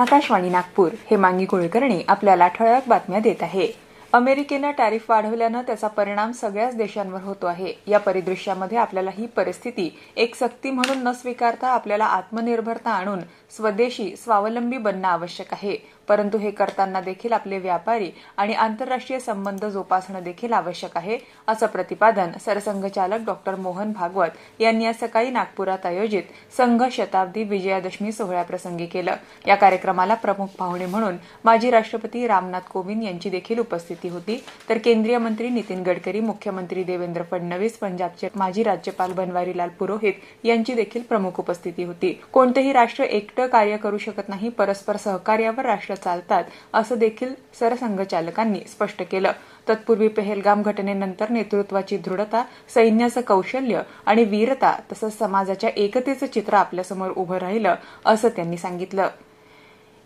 आकाशवाणी नागपूर हे मांगी कुलकर्णी आपल्याला ठळक बातम्या देत आहे. अमेरिकेनं टॅरिफ वाढवल्यानं त्याचा परिणाम सगळ्याच देशांवर होतो आहे. या परिदृश्यामध्ये आपल्याला ही परिस्थिती एक सक्ती म्हणून न स्वीकारता आपल्याला आत्मनिर्भरता आणून स्वदेशी स्वावलंबी बनणं आवश्यक आहे. परंतु हे करताना देखील आपले व्यापारी आणि आंतरराष्ट्रीय संबंध जोपासणं देखील आवश्यक आहे असं प्रतिपादन सरसंघचालक डॉक्टर मोहन भागवत यांनी आज सकाळी नागपुरात आयोजित संघ शताब्दी विजयादशमी सोहळ्याप्रसंगी केलं. या कार्यक्रमाला प्रमुख पाहुणे म्हणून माजी राष्ट्रपती रामनाथ कोविंद यांची देखील उपस्थिती होती. तर केंद्रीय मंत्री नितीन गडकरी मुख्यमंत्री देवेंद्र फडणवीस पंजाबचे माजी राज्यपाल बनवारीलाल पुरोहित यांची देखील प्रमुख उपस्थिती होती. कोणतेही राष्ट्र एकटं कार्य करू शकत नाही परस्पर सहकार्यावर राष्ट्र चालतात असं देखील सरसंघचालकांनी स्पष्ट केलं. तत्पूर्वी पेहेलगाम घटनेनंतर नेतृत्वाची दृढता सैन्याचं कौशल्य आणि वीरता तसंच समाजाच्या एकतेचं चित्र आपल्यासमोर उभं राहिलं असं त्यांनी सांगितलं.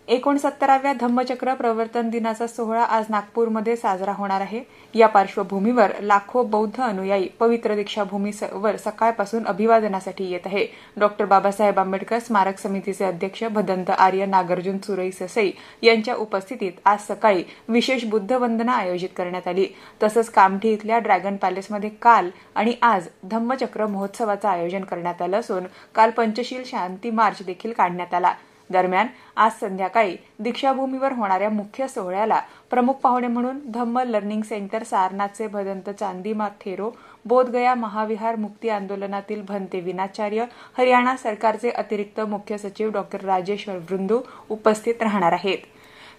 एकोणसत्तराव्या धम्मचक्र प्रवर्तन दिनाचा सोहळा आज नागपूरमध्ये साजरा होणार आहे. या पार्श्वभूमीवर लाखो बौद्ध अनुयायी पवित्र दीक्षाभूमीवर सकाळपासून अभिवादनासाठी येत आहे. डॉक्टर बाबासाहेब आंबेडकर स्मारक समितीचे अध्यक्ष भदंत आर्य नागार्जुन सुरई ससई यांच्या उपस्थितीत आज सकाळी विशेष बुद्ध वंदना आयोजित करण्यात आली. तसंच कामठी इथल्या ड्रॅगन पॅलेसमध्ये काल आणि आज धम्मचक्र महोत्सवाचं आयोजन करण्यात आलं असून काल पंचशील शांती मार्च देखील काढण्यात आला. दरम्यान आज संध्याकाळी दीक्षाभूमीवर होणाऱ्या मुख्य सोहळ्याला प्रमुख पाहुणे म्हणून धम्म लर्निंग सेंटर सारनाथचे भदंत चांदीमा थेरो बोधगया महाविहार मुक्ती आंदोलनातील भंते विनाचार्य हरियाणा सरकारचे अतिरिक्त मुख्य सचिव डॉक्टर राजेश्वर वृंदू उपस्थित राहणार आहेत.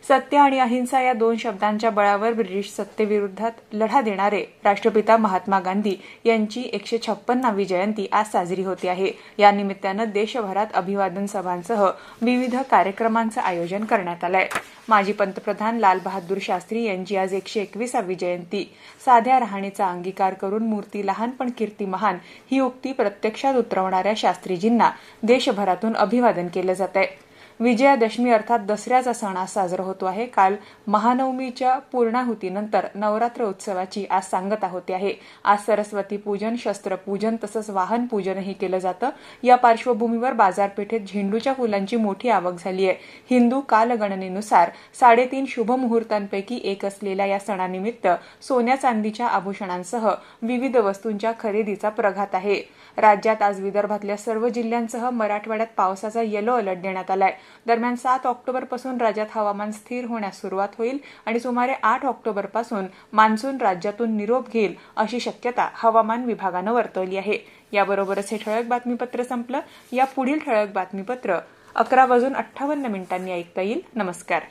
सत्य आणि अहिंसा या दोन शब्दांच्या बळावर ब्रिटिश सत्तेविरोधात लढा देणारे राष्ट्रपिता महात्मा गांधी यांची एकशे छप्पन्नावी जयंती आज साजरी होते आहे. या निमित्तानं देशभरात अभिवादन सभांसह विविध कार्यक्रमांचं आयोजन करण्यात आलंय. माजी पंतप्रधान लालबहादूर शास्त्री यांची आज एकशे एकविसावी जयंती. साध्या राहणीचा अंगीकार करून मूर्ती लहान पण कीर्ती महान ही उक्ती प्रत्यक्षात उतरवणाऱ्या शास्त्रीजींना देशभरातून अभिवादन केलं जात आहे विजयादशमी अर्थात दसऱ्याचा सण आज साजरा होतो आहे. काल महानवमीच्या पूर्णाहुतीनंतर नवरात्र उत्सवाची आज सांगता होते आहे. आज सरस्वती पूजन शस्त्रपूजन तसंच वाहन पूजनही केलं जातं. या पार्श्वभूमीवर बाजारपेठेत झेंडूच्या फुलांची मोठी आवक झाली आहे. हिंदू कालगणनेनुसार साडेतीन शुभ मुहूर्तांपैकी एक असलेल्या या सणानिमित्त सोन्या चांदीच्या आभूषणांसह विविध वस्तूंच्या खरेदीचा प्रघात आहे. राज्यात आज विदर्भातल्या सर्व जिल्ह्यांसह मराठवाड्यात पावसाचा येलो अलर्ट देण्यात आलाय. दरम्यान सात ऑक्टोबरपासून राज्यात हवामान स्थिर होण्यास सुरुवात होईल आणि सुमारे आठ ऑक्टोबरपासून मान्सून राज्यातून निरोप घेईल अशी शक्यता हवामान विभागानं वर्तवली आहे. याबरोबरच हे ठळक बातमीपत्र संपलं. या पुढील ठळक बातमीपत्र अकरा वाजून अठ्ठावन्न मिनिटांनी ऐकता येईल. नमस्कार.